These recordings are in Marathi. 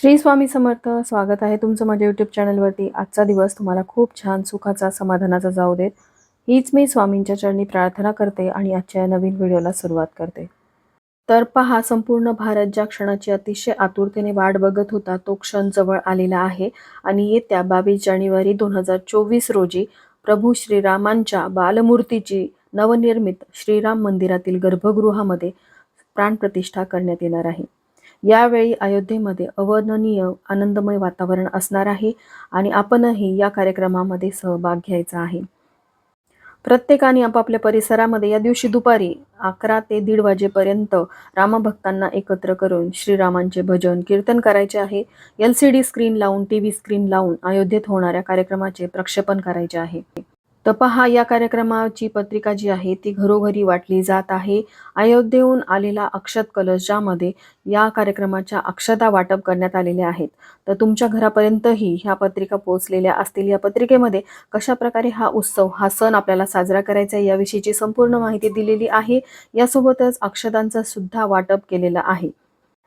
श्री स्वामी समर्थ स्वागत आहे तुमचं माझ्या यूट्यूब चॅनलवरती आजचा दिवस तुम्हाला खूप छान सुखाचा समाधानाचा जाऊ देत. हीच मी स्वामींच्या चरणी प्रार्थना करते आणि आजच्या या नवीन व्हिडिओला सुरुवात करते. तर पहा संपूर्ण भारत ज्या क्षणाची अतिशय आतुरतेने वाट बघत होता तो क्षण जवळ आलेला आहे आणि येत्या बावीस जानेवारी दोन हजार चोवीस रोजी प्रभू श्रीरामांच्या बालमूर्तीची नवनिर्मित श्रीराम मंदिरातील गर्भगृहामध्ये प्राणप्रतिष्ठा करण्यात येणार आहे. यावेळी अयोध्येमध्ये अवर्णनीय आनंदमय वातावरण असणार आहे आणि आपणही या कार्यक्रमामध्ये सहभाग घ्यायचा आहे. प्रत्येकाने आपापल्या परिसरामध्ये या दिवशी दुपारी अकरा ते दीड वाजेपर्यंत रामभक्तांना एकत्र करून श्रीरामांचे भजन कीर्तन करायचे आहे. एल सी डी स्क्रीन लावून टी व्ही स्क्रीन लावून अयोध्येत होणाऱ्या कार्यक्रमाचे प्रक्षेपण करायचे आहे. तपाहा या कार्यक्रमाची पत्रिका जी आहे ती घरोघरी वाटली जात आहे. अयोध्येहून आलेला अक्षत कलश ज्यामध्ये या कार्यक्रमाच्या अक्षता वाटप करण्यात आलेल्या आहेत. तर तुमच्या घरापर्यंतही ह्या पत्रिका पोहोचलेल्या असतील. या पत्रिकेमध्ये कशा प्रकारे हा उत्सव हा सण आपल्याला साजरा करायचा आहे याविषयीची संपूर्ण माहिती दिलेली आहे. यासोबतच अक्षतांचं सुद्धा वाटप केलेलं आहे.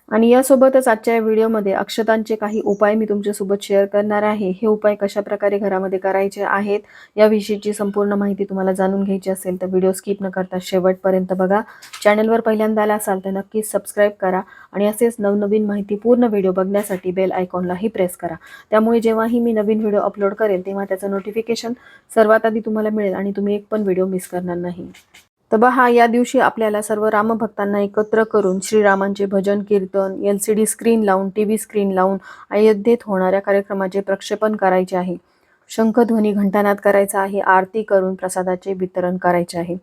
आणि यासोबतच आजच्या या व्हिडिओमध्ये अक्षतांचे काही उपाय मी तुमच्यासोबत शेअर करणार आहे. हे उपाय कशा प्रकारे घरामध्ये करायचे आहेत याविषयीची संपूर्ण माहिती तुम्हाला जाणून घ्यायची असेल तर व्हिडिओ स्किप न करता शेवटपर्यंत बघा. चॅनलवर पहिल्यांदा आला असाल तर नक्कीच सबस्क्राईब करा आणि असेच नवनवीन माहिती पूर्ण व्हिडिओ बघण्यासाठी बेल आयकॉनलाही प्रेस करा. त्यामुळे जेव्हाही मी नवीन व्हिडिओ अपलोड करेल तेव्हा त्याचं नोटिफिकेशन सर्वात आधी तुम्हाला मिळेल आणि तुम्ही एक पण व्हिडिओ मिस करणार नाही. तर बहा या दिवशी आपल्याला सर्व रामभक्तांना एकत्र करून श्रीरामांचे भजन कीर्तन एल सी डी स्क्रीन लावून टी व्ही स्क्रीन लावून अयोध्येत होणाऱ्या कार्यक्रमाचे प्रक्षेपण करायचे आहे. शंखध्वनी घंटानाद करायचा आहे. आरती करून प्रसादाचे वितरण करायचे आहे.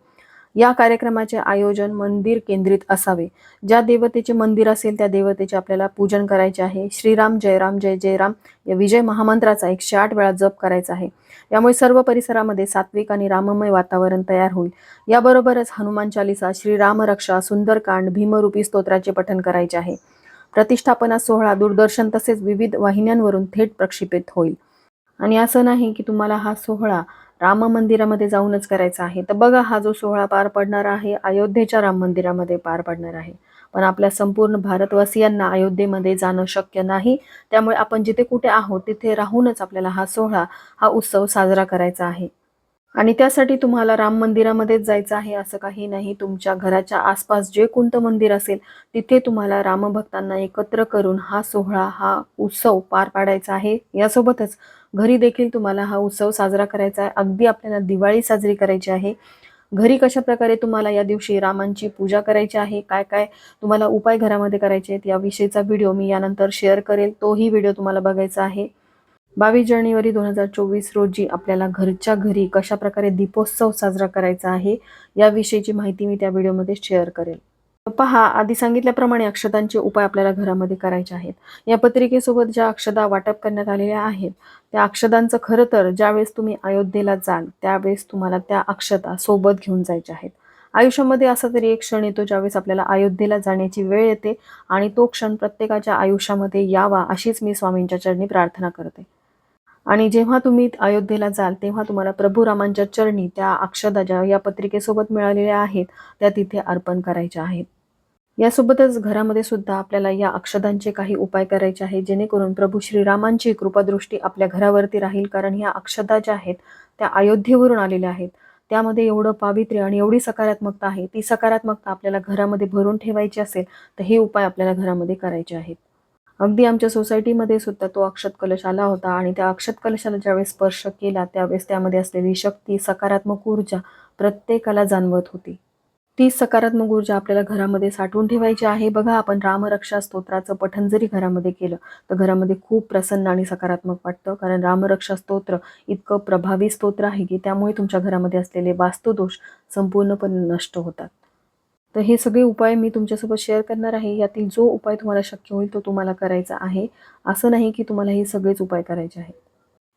या कार्यक्रमाचे आयोजन मंदिर केंद्रित असावे. ज्या देवतेचे मंदिर असेल त्या देवतेचे आपल्याला पूजन करायचे आहे. श्रीराम जयराम जय जयराम या विजय महामंत्राचा एकशे आठ वेळा जप करायचा आहे. यामुळे सर्व परिसरामध्ये सात्विक आणि राममय वातावरण तयार होईल. याबरोबरच हनुमान चालिसा श्रीराम रक्षा सुंदरकांड भीमरूपी स्तोत्राचे पठण करायचे आहे. प्रतिष्ठापना सोहळा दूरदर्शन तसेच विविध वाहिन्यांवरून थेट प्रक्षेपित होईल. आणि असं नाही की तुम्हाला हा सोहळा राम मंदिरामध्ये जाऊनच करायचा आहे. तर बघा हा जो सोहळा पार पडणार आहे अयोध्येच्या राम मंदिरामध्ये पार पडणार आहे. पण आपल्या संपूर्ण भारतवासियांना अयोध्येमध्ये जाणं शक्य नाही. त्यामुळे आपण जिथे कुठे आहोत तिथे राहूनच आपल्याला हा सोहळा हा उत्सव साजरा करायचा आहे. आणि त्यासाठी तुम्हाला राम मंदिरामध्येच जायचं आहे असं काही नाही. तुमच्या घराच्या आसपास जे कोणतं मंदिर असेल तिथे तुम्हाला रामभक्तांना एकत्र करून हा सोहळा हा उत्सव पार पाडायचा आहे. यासोबतच घरी देखील तुम्हाला हा उत्सव साजरा करायचा आहे. अगदी आपल्याला दिवाळी साजरी करायची आहे. घरी कशा प्रकारे तुम्हाला या दिवशी रामांची पूजा करायची आहे काय काय तुम्हाला उपाय घरामध्ये करायचे आहेत याविषयीचा व्हिडिओ मी यानंतर शेअर करेल. तोही व्हिडिओ तुम्हाला बघायचा आहे. बावीस जानेवारी दोन हजार चोवीस रोजी आपल्याला घरच्या घरी कशा प्रकारे दीपोत्सव साजरा करायचा आहे याविषयीची माहिती मी त्या व्हिडिओमध्ये शेअर करेल. पहा आधी सांगितल्याप्रमाणे अक्षतांचे उपाय आपल्याला घरामध्ये करायचे आहेत. या पत्रिकेसोबत ज्या अक्षता वाटप करण्यात आलेल्या आहेत त्या अक्षदांचं खरं तर ज्यावेळेस तुम्ही अयोध्येला जाल त्यावेळेस तुम्हाला त्या अक्षता सोबत घेऊन जायच्या आहेत. आयुष्यामध्ये असा तरी एक क्षण येतो ज्यावेळेस आपल्याला अयोध्येला जाण्याची वेळ येते आणि तो क्षण प्रत्येकाच्या आयुष्यामध्ये यावा अशीच मी स्वामींच्या चरणी प्रार्थना करते. आणि जेव्हा तुम्ही अयोध्येला जाल तेव्हा तुम्हाला प्रभू रामांच्या चरणी त्या अक्षदा ज्या या पत्रिकेसोबत मिळालेल्या आहेत त्या तिथे अर्पण करायच्या आहेत. यासोबतच घरामध्ये सुद्धा आपल्याला या अक्षदांचे काही उपाय करायचे आहेत जेणेकरून प्रभू श्रीरामांची कृपादृष्टी आपल्या घरावरती राहील कारण ह्या अक्षदा ज्या आहेत त्या अयोध्येवरून आलेल्या आहेत. त्यामध्ये एवढं पावित्र्य आणि एवढी सकारात्मकता आहे ती सकारात्मकता आपल्याला घरामध्ये भरून ठेवायची असेल तर हे उपाय आपल्याला घरामध्ये करायचे आहेत. अगदी आमच्या सोसायटीमध्ये सुद्धा तो अक्षत कलश आला होता आणि त्या अक्षत कलशाला ज्यावेळेस स्पर्श केला त्यावेळेस त्यामध्ये असलेली शक्ती सकारात्मक ऊर्जा प्रत्येकाला जाणवत होती. ती सकारात्मक ऊर्जा आपल्याला घरामध्ये साठवून ठेवायची आहे. बघा आपण रामरक्षा स्तोत्राचं पठण जरी घरामध्ये केलं तर घरामध्ये खूप प्रसन्न आणि सकारात्मक वाटतं. कारण रामरक्षा स्तोत्र इतकं प्रभावी स्तोत्र आहे की त्यामुळे तुमच्या घरामध्ये असलेले वास्तुदोष संपूर्णपणे नष्ट होतात. तर हे सगळे उपाय मी तुमच्यासोबत शेअर करणार आहे. यातील जो उपाय तुम्हाला शक्य होईल तो तुम्हाला करायचा आहे. असं नाही की तुम्हाला हे सगळेच उपाय करायचे आहेत.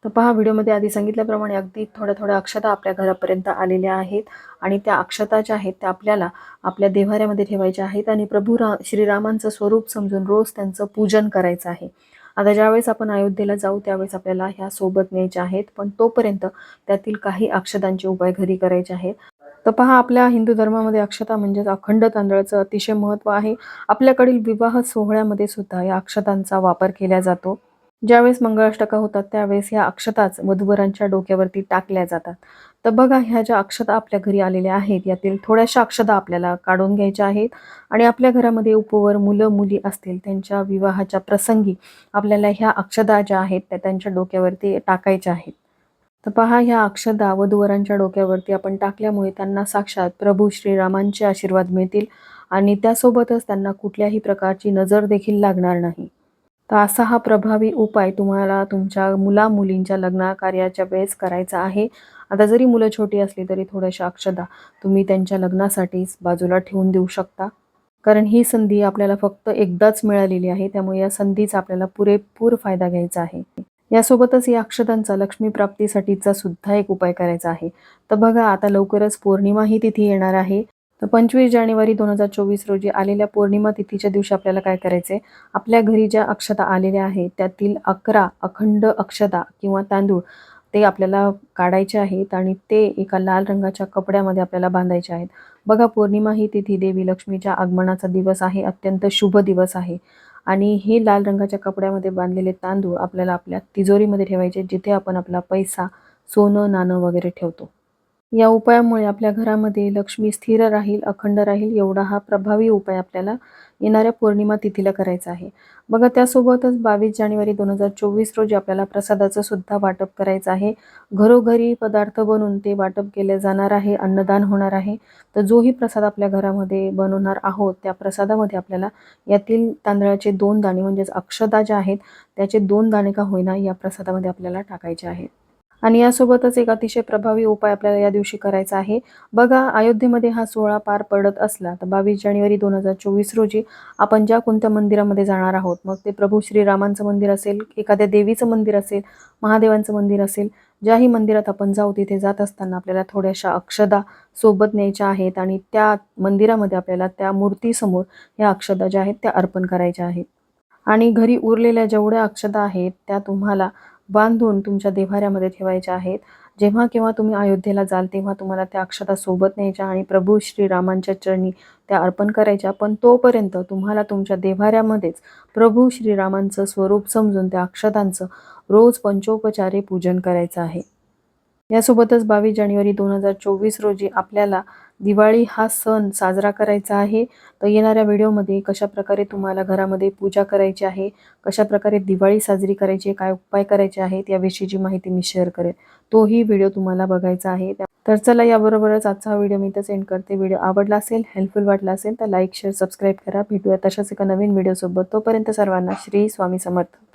तर पहा व्हिडिओमध्ये आधी सांगितल्याप्रमाणे अगदी थोड्या थोड्या अक्षता आपल्या घरापर्यंत आलेल्या आहेत आणि त्या अक्षता ज्या आहेत त्या आपल्याला आपल्या देव्हाऱ्यामध्ये ठेवायच्या आहेत आणि प्रभू रा श्रीरामांचं स्वरूप समजून रोज त्यांचं पूजन करायचं आहे. आता ज्यावेळेस आपण अयोध्येला जाऊ त्यावेळेस आपल्याला ह्या सोबत न्यायच्या आहेत. पण तोपर्यंत त्यातील काही अक्षतांचे उपाय घरी करायचे आहेत. तर पहा आपल्या हिंदू धर्मामध्ये अक्षता म्हणजेच अखंड तांदळाचं अतिशय महत्त्व आहे. आपल्याकडील विवाह सोहळ्यामध्ये सुद्धा या अक्षतांचा वापर केला जातो. ज्यावेळेस मंगळाष्टका होतात त्यावेळेस ह्या अक्षताच वधूवरांच्या डोक्यावरती टाकल्या जातात. तर बघा ह्या ज्या अक्षता आपल्या घरी आलेल्या आहेत यातील थोड्याशा अक्षता आपल्याला काढून घ्यायच्या आहेत. आणि आपल्या घरामध्ये उपवर मुलं मुली असतील त्यांच्या विवाहाच्या प्रसंगी आपल्याला ह्या अक्षता ज्या आहेत त्या त्यांच्या डोक्यावरती टाकायच्या आहेत. तर पहा ह्या अक्षदा वधूवरांच्या डोक्यावरती आपण टाकल्यामुळे त्यांना साक्षात प्रभू श्रीरामांचे आशीर्वाद मिळतील आणि त्यासोबतच त्यांना कुठल्याही प्रकारची नजर देखील लागणार नाही. तर असा हा प्रभावी उपाय तुम्हाला तुमच्या मुला मुलींच्या लग्न कार्याच्या वेळेस करायचा आहे. आता जरी मुलं छोटी असली तरी थोड्याशा अक्षदा तुम्ही त्यांच्या लग्नासाठीच बाजूला ठेवून देऊ शकता. कारण ही संधी आपल्याला फक्त एकदाच मिळालेली आहे त्यामुळे या संधीचा आपल्याला पुरेपूर फायदा घ्यायचा आहे. यासोबतच या अक्षतांचा लक्ष्मी प्राप्तीसाठीचा सुद्धा एक उपाय करायचा आहे. तर बघा आता लवकरच पौर्णिमा ही तिथी येणार आहे. तर पंचवीस जानेवारी दोन हजार चोवीस रोजी आलेल्या पौर्णिमा तिथीच्या दिवशी आपल्याला काय करायचे आपल्या घरी ज्या अक्षता आलेल्या आहेत त्यातील अकरा अखंड अक्षता किंवा तांदूळ ते आपल्याला काढायचे आहेत आणि ते एका लाल रंगाच्या कपड्यामध्ये आपल्याला बांधायचे आहेत. बघा पौर्णिमा ही तिथी देवी लक्ष्मीच्या आगमनाचा दिवस आहे अत्यंत शुभ दिवस आहे. आणि हे लाल रंगाच्या कपड्यामध्ये बांधलेले तांदूळ आपल्याला आपल्या तिजोरीमध्ये ठेवायचे जिथे आपण आपला पैसा सोनं नाणं वगैरे ठेवतो. या उपायामुळे आपल्या घरामध्ये लक्ष्मी स्थिर राहील अखंड राहील एवढा हा प्रभावी उपाय आपल्याला येणाऱ्या पौर्णिमा तिथीला करायचा आहे. बघा त्यासोबतच बावीस जानेवारी दोन हजार चोवीस रोजी आपल्याला प्रसादाचं सुद्धा वाटप करायचं आहे. घरोघरी पदार्थ बनवून ते वाटप केले जाणार आहे अन्नदान होणार आहे. तर जोही प्रसाद आपल्या घरामध्ये बनवणार आहोत त्या प्रसादामध्ये आपल्याला यातील तांदळाचे दोन दाणे म्हणजेच अक्षदा ज्या आहेत त्याचे दोन दाणे का होईना या प्रसादामध्ये आपल्याला टाकायचे आहेत. आणि यासोबतच एक अतिशय प्रभावी उपाय आपल्याला या दिवशी करायचा आहे. बघा अयोध्येमध्ये हा सोहळा पार पडत असला तर बावीस जानेवारी दोन हजार चोवीस रोजी आपण ज्या कोणत्या मंदिरामध्ये जाणार आहोत मग ते प्रभू श्रीरामांचं मंदिर असेल एखाद्या देवीचं मंदिर असेल महादेवांचं मंदिर असेल ज्याही मंदिरात आपण जाऊ तिथे जात असताना आपल्याला थोड्याशा अक्षदा सोबत न्यायच्या आहेत आणि त्या मंदिरामध्ये आपल्याला त्या मूर्तीसमोर या अक्षदा ज्या आहेत त्या अर्पण करायच्या आहेत. आणि घरी उरलेल्या जेवढ्या अक्षदा आहेत त्या तुम्हाला बांधून तुमच्या देव्हाऱ्यामध्ये ठेवायच्या आहेत. जेव्हा केव्हा तुम्ही अयोध्येला जाल तेव्हा तुम्हाला त्या अक्षता सोबत न्यायच्या आणि प्रभू श्रीरामांच्या चरणी त्या अर्पण करायच्या. पण तोपर्यंत तुम्हाला तुमच्या देव्हाऱ्यामध्येच प्रभू श्रीरामांचं स्वरूप समजून त्या अक्षतांचं रोज पंचोपचारे पूजन करायचं आहे. यासोबतच बावीस जानेवारी दोन हजार चोवीस रोजी आपल्याला दिवाळी हा सण साजरा करायचा आहे. तर येणाऱ्या व्हिडिओमध्ये कशा प्रकारे तुम्हाला घरामध्ये पूजा करायची आहे कशाप्रकारे दिवाळी साजरी करायची आहे काय उपाय करायचे आहेत याविषयीची माहिती मी शेअर करेन तोही व्हिडिओ तुम्हाला बघायचा आहे. तर चला याबरोबरच आजचा हा व्हिडिओ मी इथं सेंड करते. व्हिडिओ आवडला असेल हेल्पफुल वाटला असेल तर लाईक शेअर सबस्क्राईब करा. भेटूया तशाच एका नवीन व्हिडिओसोबत. तोपर्यंत सर्वांना श्री स्वामी समर्थ.